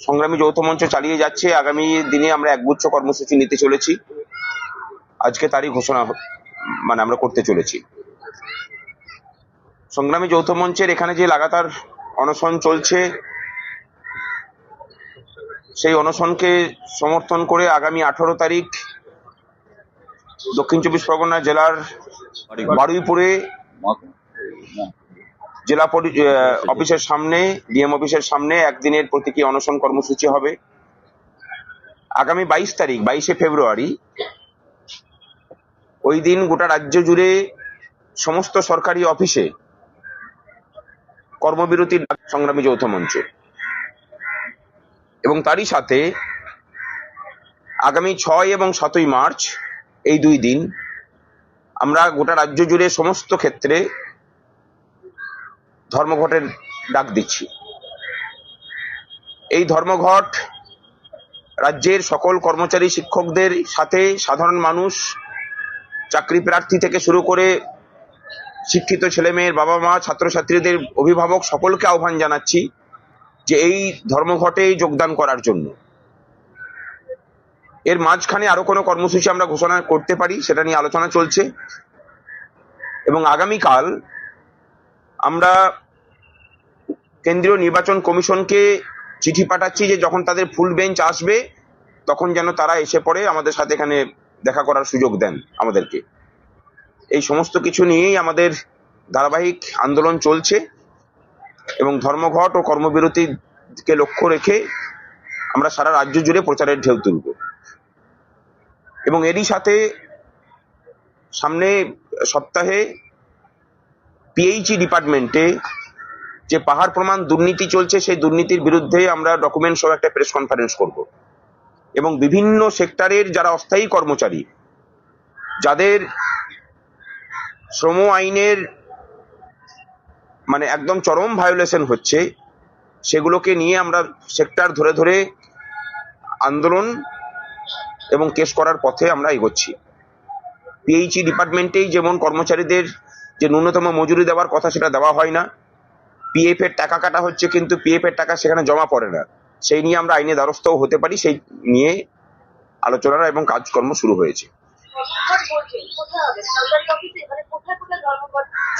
সংগ্রামী যৌথ মঞ্চ চালিয়ে যাচ্ছে। আগামী দিনে আমরা একগুচ্ছ কর্মসূচি নিতে চলেছি। আজকে তারই ঘোষণা মানে আমরা করতে চলেছি। সংগ্রামী যৌথ মঞ্চের এখানে যে লাগাতার অনশন চলছে, সেই অনশনকে সমর্থন করে আগামী আঠারো তারিখ দক্ষিণ চব্বিশ পরগনা জেলার বারুইপুরে জেলা অফিসের সামনে ডিএম অফিসের সামনে একদিনের প্রতীকী অনশন কর্মসূচি হবে। আগামী বাইশ তারিখ বাইশে ফেব্রুয়ারি ওই দিন গোটা রাজ্য জুড়ে সমস্ত সরকারি অফিসে কর্মবিরতির সংগ্রামী যৌথ মঞ্চ। এবং তারই সাথে আগামী ছয় এবং সাতই মার্চ এই দুই দিন আমরা গোটা রাজ্য জুড়ে সমস্ত ক্ষেত্রে ধর্মঘটের ডাক দিচ্ছি। এই ধর্মঘট রাজ্যের সকল কর্মচারী শিক্ষকদের সাথে সাধারণ মানুষ, চাকরি প্রার্থী থেকে শুরু করে শিক্ষিত ছেলেমেয়ের বাবা মা ছাত্রছাত্রীদের অভিভাবক সকলকে আহ্বান জানাচ্ছি যে এই ধর্মঘটে যোগদান করার জন্য। এর মাঝখানে আরও কোনো কর্মসূচি আমরা ঘোষণা করতে পারি, সেটা নিয়ে আলোচনা চলছে। এবং আগামীকাল আমরা কেন্দ্রীয় নির্বাচন কমিশনকে চিঠি পাঠাচ্ছি যে যখন তাদের ফুল বেঞ্চ আসবে, তখন যেন তারা এসে পড়ে আমাদের সাথে এখানে দেখা করার সুযোগ দেন আমাদেরকে। এই সমস্ত কিছু নিয়েই আমাদের ধারাবাহিক আন্দোলন চলছে এবং ধর্মঘট ও কর্মবিরতিকে লক্ষ্য রেখে আমরা সারা রাজ্য জুড়ে প্রচারের ঢেউ তুলব। এবং এরই সাথে সামনে সপ্তাহে পিএইচই ডিপার্টমেন্টে যে পাহাড় প্রমাণ দুর্নীতি চলছে, সেই দুর্নীতির বিরুদ্ধে আমরা ডকুমেন্ট সহ একটা প্রেস কনফারেন্স করব। এবং বিভিন্ন সেক্টরের যারা অস্থায়ী কর্মচারী, যাদের শ্রম আইনের মানে একদম চরম ভায়োলেশন হচ্ছে, সেগুলোকে নিয়ে আমরা সেক্টর ধরে ধরে আন্দোলন এবং কেস করার পথে আমরা এগোচ্ছি। পিএইচই ডিপার্টমেন্টেই যেমন কর্মচারীদের যে ন্যূনতম মজুরি দেওয়ার কথা সেটা দেওয়া হয় না পিএফ এর টাকা কাটা হচ্ছে কিন্তু পিএফ এর টাকা সেখানে জমা পড়ে না। সেই নিয়ে আমরা আইনে দ্বারস্থও হতে পারি সেই নিয়ে আলোচনা এবং কাজকর্ম শুরু হয়েছে। মানে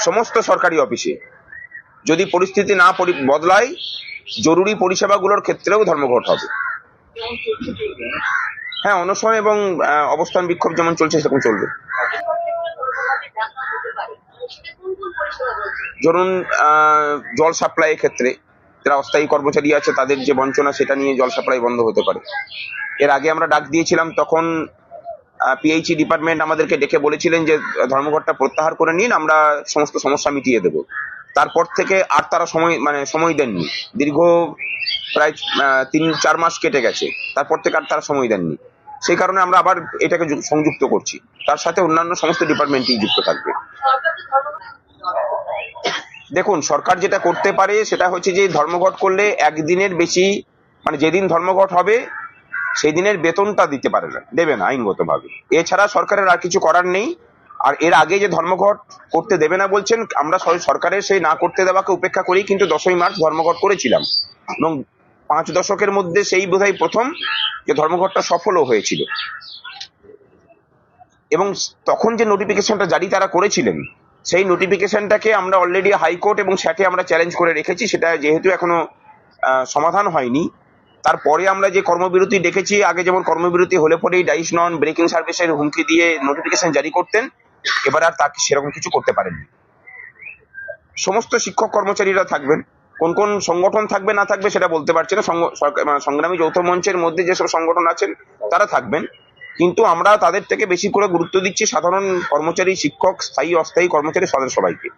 সমস্ত সরকারি অফিসে যদি পরিস্থিতি না বদলায় জরুরি পরিষেবাগুলোর ক্ষেত্রেও ধর্মঘট হবে। হ্যাঁ অনশন এবং অবস্থান বিক্ষোভ যেমন চলছে সেরকম চলবে। ধরুন জল সাপ্লাইয়ের ক্ষেত্রে যারা অস্থায়ী কর্মচারী আছে, তাদের যে বঞ্চনা, সেটা নিয়ে জল সাপ্লাই বন্ধ হতে পারে। এর আগে আমরা ডাক দিয়েছিলাম, তখন পিএইচই ডিপার্টমেন্ট আমাদেরকে ডেকে বলেছিলেন যে, ধর্মঘটটা প্রত্যাহার করে নিন, আমরা সমস্ত সমস্যা মিটিয়ে দেব। তারপর থেকে আর তারা সময় মানে সময় দেননি। দীর্ঘ প্রায় তিন, চার মাস কেটে গেছে। তারপর থেকে আর তারা সময় দেননি। সেই কারণে আমরা আবার এটাকে সংযুক্ত করছি। তার সাথে অন্যান্য সমস্ত ডিপার্টমেন্টই যুক্ত থাকবে। দেখুন, সরকার যেটা করতে পারে সেটা হচ্ছে যে ধর্মঘট করলে একদিনের বেশি মানে যেদিন ধর্মঘট হবে সেই দিনের বেতনটা দিতে পারে না, দেবে না আইনগতভাবে। এছাড়া সরকারের আর কিছু করার নেই। আর এর আগে যে ধর্মঘট করতে দেবে না বলছেন, আমরা সর- সরকারের সেই না করতে দেওয়াকে উপেক্ষা করি কিন্তু দশই মার্চ ধর্মঘট করেছিলাম। এবং পাঁচ দশকের মধ্যে সেই বোধহয় প্রথম যে ধর্মঘটটা সফলও হয়েছিল। এবং তখন যে নোটিফিকেশনটা জারি তারা করেছিলেন সেই নোটিফিকেশনটাকে আমরা অলরেডি হাইকোর্ট এবং স্যাটে আমরা চ্যালেঞ্জ করে রেখেছি, সেটা যেহেতু এখনও সমাধান হয়নি। তারপরে আমরা যে কর্মবিরতি ডেকেছি আগে যেমন কর্মবিরতি হলে পরেই ডাইস নন ব্রেকিং সার্ভিসের হুমকি দিয়ে নোটিফিকেশন জারি করতেন, এবার আর তাকে সেরকম কিছু করতে পারেননি। সমস্ত শিক্ষক কর্মচারীরা থাকবেন। কোন কোন সংগঠন থাকবে, না থাকবে, সেটা বলতে পারছি না। মানে সংগ্রামী যৌথ মঞ্চের মধ্যে যেসব সংগঠন আছেন, তারা থাকবেন। কিন্তু আমরা তাদের থেকে বেশি করে গুরুত্ব দিচ্ছি সাধারণ কর্মচারী, শিক্ষক, স্থায়ী, অস্থায়ী কর্মচারী তাদের সবাইকে।